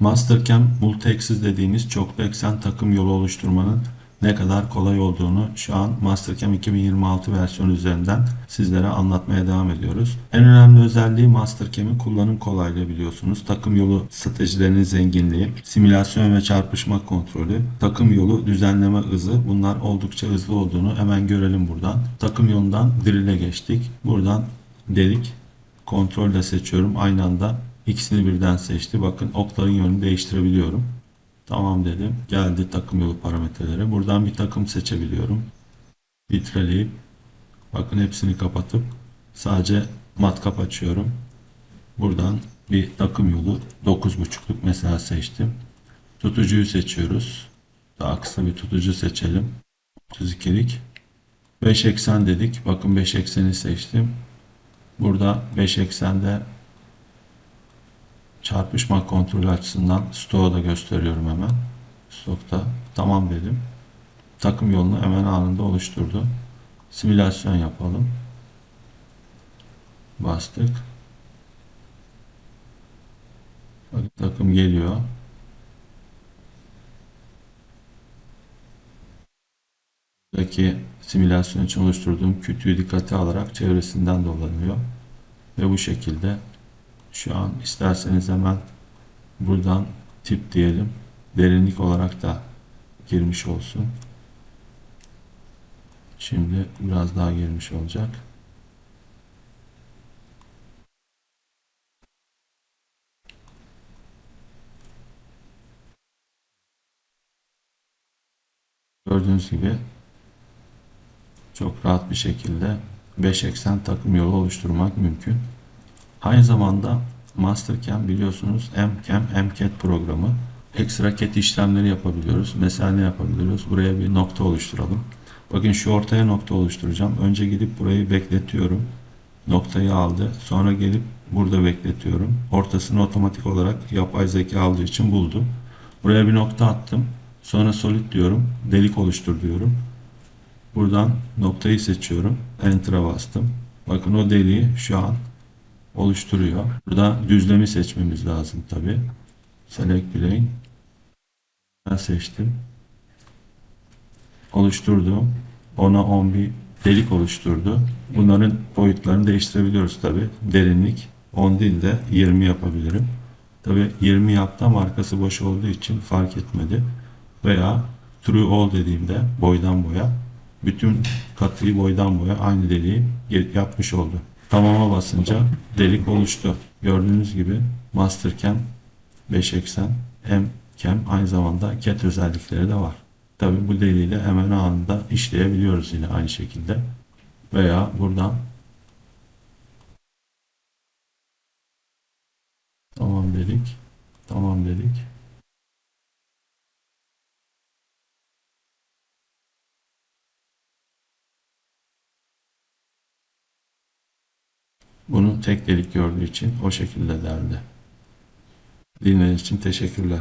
Mastercam Multi-Axis dediğimiz çoklu eksen takım yolu oluşturmanın ne kadar kolay olduğunu şu an Mastercam 2026 versiyonu üzerinden sizlere anlatmaya devam ediyoruz. En önemli özelliği Mastercam'in kullanım kolaylığı biliyorsunuz. Takım yolu stratejilerinin zenginliği, simülasyon ve çarpışma kontrolü, takım yolu düzenleme hızı bunlar oldukça hızlı olduğunu hemen görelim buradan. Takım yolundan drill'e geçtik. Buradan delik kontrolle seçiyorum. Aynı anda ikisini birden seçti. Bakın okların yönünü değiştirebiliyorum. Tamam dedim. Geldi takım yolu parametreleri. Buradan bir takım seçebiliyorum. Filtreleyip bakın hepsini kapatıp sadece matkap açıyorum. Buradan bir takım yolu 9.5'luk mesela seçtim. Tutucuyu seçiyoruz. Daha kısa bir tutucu seçelim. 32'lik. 5 eksen dedik. Bakın 5 ekseni seçtim. Burada 5 eksende çarpışma kontrolü açısından stoğu da gösteriyorum hemen. Stokta tamam dedim. Takım yolunu hemen anında oluşturdu. Simülasyon yapalım. Bastık. Bakın takım geliyor. Buradaki simülasyon için oluşturduğum kütüğü dikkate alarak çevresinden dolanıyor. Ve bu şekilde şu an isterseniz hemen buradan tip diyelim. Derinlik olarak da girmiş olsun. Şimdi biraz daha girmiş olacak. Gördüğünüz gibi çok rahat bir şekilde 5 eksen takım yolu oluşturmak mümkün. Aynı zamanda Mastercam biliyorsunuz MCAM, MCAT programı. Ekstra cat işlemleri yapabiliyoruz. Mesela ne yapabiliyoruz? Buraya bir nokta oluşturalım. Bakın şu ortaya nokta oluşturacağım. Önce gidip burayı bekletiyorum. Noktayı aldı. Sonra gelip burada bekletiyorum. Ortasını otomatik olarak yapay zeka aldığı için buldu. Buraya bir nokta attım. Sonra solid diyorum. Delik oluştur diyorum. Buradan noktayı seçiyorum. Enter'a bastım. Bakın o deliği şu an oluşturuyor. Burada düzlemi seçmemiz lazım tabi. Select plane. Ben seçtim. Oluşturduğum 10'a 10 bir delik oluşturdu. Bunların boyutlarını değiştirebiliyoruz tabi. Derinlik 10 değil de 20 yapabilirim. Tabi 20 yaptım arkası boş olduğu için fark etmedi. Veya true all dediğimde boydan boya bütün katıyı boydan boya aynı deliği yapmış oldu. Tamama basınca delik oluştu. Gördüğünüz gibi Mastercam 5 eksen hem cam aynı zamanda cat özellikleri de var. Tabi bu deliği de hemen anında işleyebiliyoruz yine aynı şekilde. Veya buradan tamam dedik. Tamam dedik. Bunu tek delik gördüğü için o şekilde derdi. Dinlediğiniz için teşekkürler.